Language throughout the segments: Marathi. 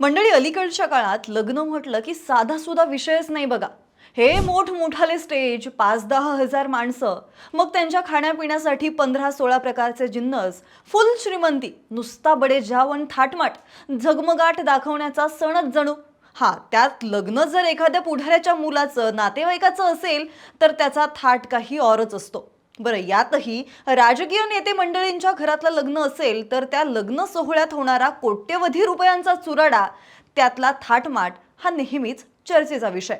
मंडळी अलीकडच्या काळात लग्न म्हटलं की साधा सुद्धा विषयच नाही बघा. हे मोठमोठाले स्टेज पाच दहा हजार माणसं मग त्यांच्या खाण्यापिण्यासाठी पंधरा सोळा प्रकारचे जिन्नस फुल श्रीमंती नुसता बडे जावन थाटमाट झगमगाट दाखवण्याचा सणच जणू. हा त्यात लग्न जर एखाद्या पुढाऱ्याच्या मुलाचं नातेवाईकाचं असेल तर त्याचा थाट काही औरच असतो. बरं यातही राजकीय नेते मंडळींच्या घरातलं लग्न असेल तर त्या लग्न सोहळ्यात होणारा कोट्यवधी रुपयांचा चुराडा त्यातला थाटमाट हा नेहमीच चर्चेचा विषय.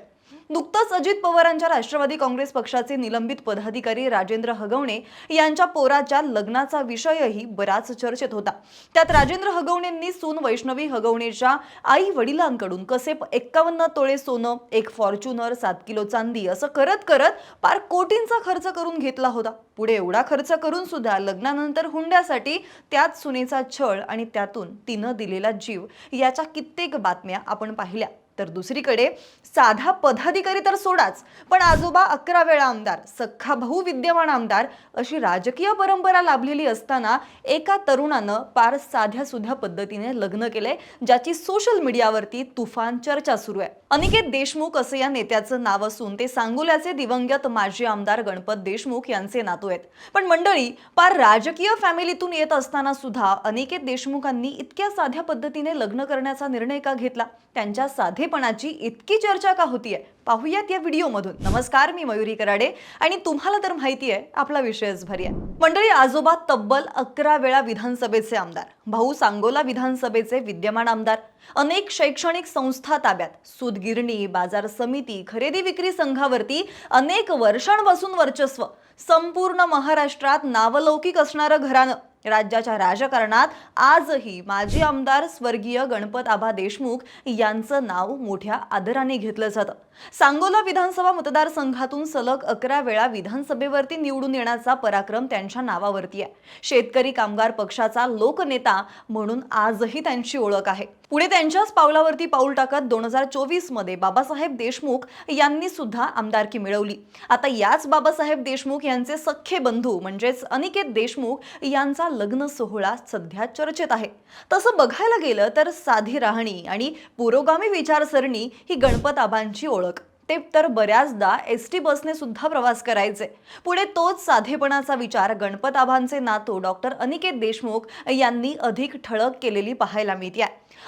नुकतंच अजित पवारांच्या राष्ट्रवादी काँग्रेस पक्षाचे निलंबित पदाधिकारी राजेंद्र हगवणे यांच्या पोराच्या लग्नाचा विषयही बराच चर्चेत होता. त्यात राजेंद्र हगवणेंनी सून वैष्णवी हगवणेच्या आई वडिलांकडून कसे एक्कावन्न तोळे सोनं एक फॉर्च्युनर सात किलो चांदी असं करत करत पार कोटींचा खर्च करून घेतला होता. पुढे एवढा खर्च करून सुद्धा लग्नानंतर हुंड्यासाठी त्यात सुनेचा छळ आणि त्यातून तिनं दिलेला जीव याच्या कित्येक बातम्या आपण पाहिल्या. तर दुसरीकडे साधा पदाधिकारी तर सोडाच पण आजोबा अकरा वेळा आमदार सख्खा भाऊ विद्यमान आमदार अशी राजकीय परंपरा लाभलेली असताना एका तरुणानं पार साध्या सुध्या पद्धतीने लग्न केलंय ज्याची सोशल मीडियावरती तुफान चर्चा सुरू आहे. अनिकेत देशमुख असं या नेत्याचं नाव असून ते सांगोल्याचे दिवंगत माजी आमदार गणपत देशमुख यांचे नातू आहेत. पण मंडळी पार राजकीय फॅमिलीतून येत असताना सुद्धा अनिकेत देशमुखांनी इतक्या साध्या पद्धतीने लग्न करण्याचा निर्णय का घेतला? त्यांच्या साधे साधेपणाची इतकी चर्चा का होतीये? पाहूयात या व्हिडिओमधून. नमस्कार मी मयुरी कराडे आणि तुम्हाला तर माहिती आहे आपला विषयच भारी आहे. मंडळी आजोबा तब्बल अकरा वेळा विधानसभेचे आमदार भाऊ सांगोला विधानसभेचे विद्यमान आमदार अनेक शैक्षणिक संस्था ताब्यात सूतगिरणी बाजार समिती खरेदी विक्री संघावरती अनेक वर्षांपासून वर्चस्व संपूर्ण महाराष्ट्रात नावलौकिक असणारं घराणं. राज्याच्या राजकारणात आजही माजी आमदार स्वर्गीय गणपत आभा देशमुख यांचं नाव मोठ्या आदराने घेतलं जातं. सांगोला विधानसभा मतदारसंघातून सलग अकरा वेळा विधानसभेवरती निवडून येण्याचा पराक्रम त्यांच्या नावावरती आहे. शेतकरी कामगार पक्षाचा लोकनेता म्हणून आजही त्यांची ओळख आहे. पुढे त्यांच्याच पावलावरती पाऊल टाकत दोन हजार चोवीसमध्ये बाबासाहेब देशमुख यांनी सुद्धा आमदारकी मिळवली. आता याच बाबासाहेब देशमुख यांचे सख्खे बंधू म्हणजेच अनिकेत देशमुख यांचा लग्न सोहळा सध्या चर्चेत आहे. तसं बघायला गेलं तर साधी राहणी आणि पुरोगामी विचारसरणी ही गणपत आबांची ओळख. ते तर बऱ्याचदा एस टी बसने सुद्धा प्रवास करायचे. पुढे तोच साधेपणाचा विचार गणपत आबांचे नातू डॉक्टर अनिकेत देशमुख यांनी अधिक ठळक केलेली पाहायला मिळते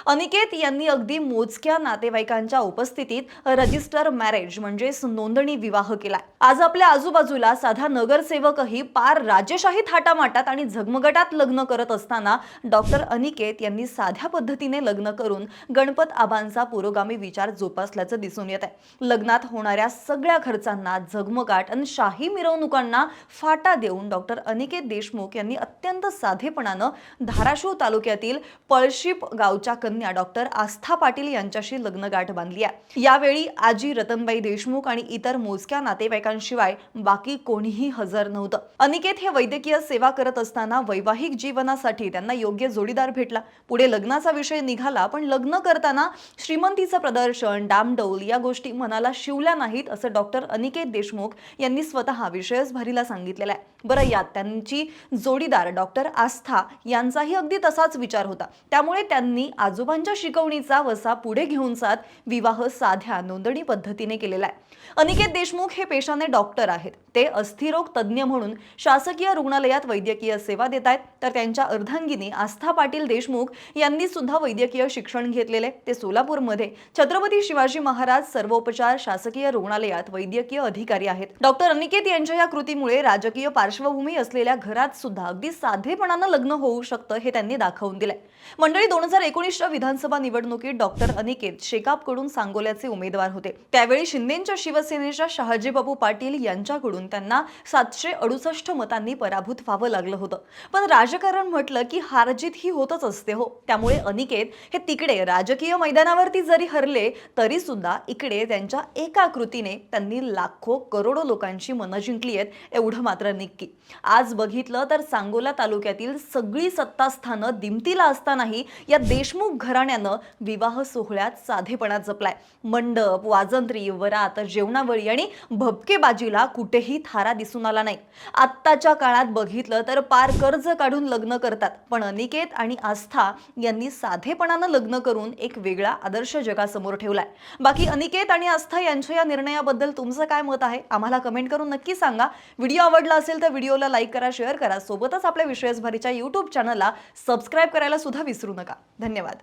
अनिकेत यांनी अगदी मोजक्या नातेवाईकांच्या उपस्थितीत रजिस्टर मॅरेज म्हणजेच नोंदणी विवाह केलाय. आज आपल्या आजूबाजूला साधा नगरसेवकही पार राजेशाही थाटामाटात आणि झगमगटात लग्न करत असताना डॉक्टर अनिकेत यांनी साध्या पद्धतीने लग्न करून गणपत आबांचा पुरोगामी विचार जोपासल्याचं दिसून येत आहे लग्नात होणाऱ्या सगळ्या खर्चांना झगमगाट आणि शाही मिरवणुकांना फाटा देऊन डॉक्टर अनिकेत देशमुख यांनी अत्यंत साधेपणानं धाराशिव तालुक्यातील पळशीप गावच्या कन्या डॉक्टर आस्था पाटील यांच्याशी लग्नगाठ बांधली आहे. यावेळी आजी रतनबाई देशमुख आणि इतर मोजक्या नातेवाईकांशिवाय बाकी कोणीही हजर नव्हतं. अनिकेत हे वैद्यकीय सेवा करत असताना वैवाहिक जीवनासाठी त्यांना योग्य जोडीदार भेटला. पुढे लग्नाचा विषय निघाला पण लग्न करताना श्रीमंतीचं प्रदर्शन डामडौल या गोष्टी मनाला शिवल्या नाहीत असं डॉक्टर अनिकेत देशमुख यांनी स्वतः विषयच भरीला सांगितलेला आहे. बरं यात त्यांची जोडीदार डॉक्टर आस्था यांचाही अगदी तसाच विचार होता. त्यामुळे त्यांनी आजोबांच्या शिकवणीचा वसा पुढे घेऊन जात विवाह साध्या नोंदणी पद्धतीने केलेला आहे. अनिकेत देशमुख हे पेशाने डॉक्टर आहेत. ते अस्थिरोग तज्ज्ञ म्हणून शासकीय रुग्णालयात वैद्यकीय सेवा देत आहेत. तर त्यांच्या अर्धांगिनी आस्था पाटील देशमुख यांनी सुद्धा वैद्यकीय शिक्षण घेतलेले ते सोलापूरमध्ये छत्रपती शिवाजी महाराज सर्वोपचार शासकीय रुग्णालयात वैद्यकीय अधिकारी आहेत. डॉक्टर अनिकेत यांच्या या कृतीमुळे राजकीय पार्श्वभूमी असलेल्या घरात सुद्धा अगदी साधेपणानं लग्न होऊ शकतं हे त्यांनी दाखवून दिलंय. मंडळी दोन हजार एकोणीस एकोणीसच्या विधानसभा निवडणुकीत डॉक्टर अनिकेत शेकापकडून सांगोल्याचे उमेदवार होते. त्यावेळी शिंदेच्या शिवसेनेच्या शहाजीबाबू पाटील यांच्याकडून त्यांना सातशे अडुसष्ट मतांनी पराभूत व्हावं लागलं होतं. पण राजकारण म्हटलं की हारजीत ही होतच असते हो. त्यामुळे अनिकेत हे तिकडे राजकीय मैदानावरती जरी हरले तरी सुद्धा इकडे त्यांच्या एका कृतीने त्यांनी लाखो करोडो लोकांची मनं जिंकली आहेत एवढं मात्र निक्की. आज बघितलं तर सांगोला तालुक्यातील सगळी सत्तास्थानं दिमतीला असतानाही या देशमुख देशमुख घराण्यानं विवाह सोहळ्यात साधेपणा जपलाय. मंडप वाजंत्री वरात जेवणावळी आणि भपकेबाजीला कुठेही थारा दिसून आला नाही. आत्ताच्या काळात बघितलं तर पार कर्ज काढून लग्न करतात पण अनिकेत आणि आस्था यांनी साधेपणानं लग्न करून एक वेगळा आदर्श जगासमोर ठेवलाय. बाकी अनिकेत आणि आस्था यांच्या या निर्णयाबद्दल तुमचं काय मत आहे? आम्हाला कमेंट करून नक्की सांगा. व्हिडिओ आवडला असेल तर व्हिडिओला लाईक करा शेअर करा. सोबतच आपल्या विश्वासभरीच्या यूट्यूब चॅनलला सबस्क्राईब करायला सुद्धा विसरू नका. धन्यवाद.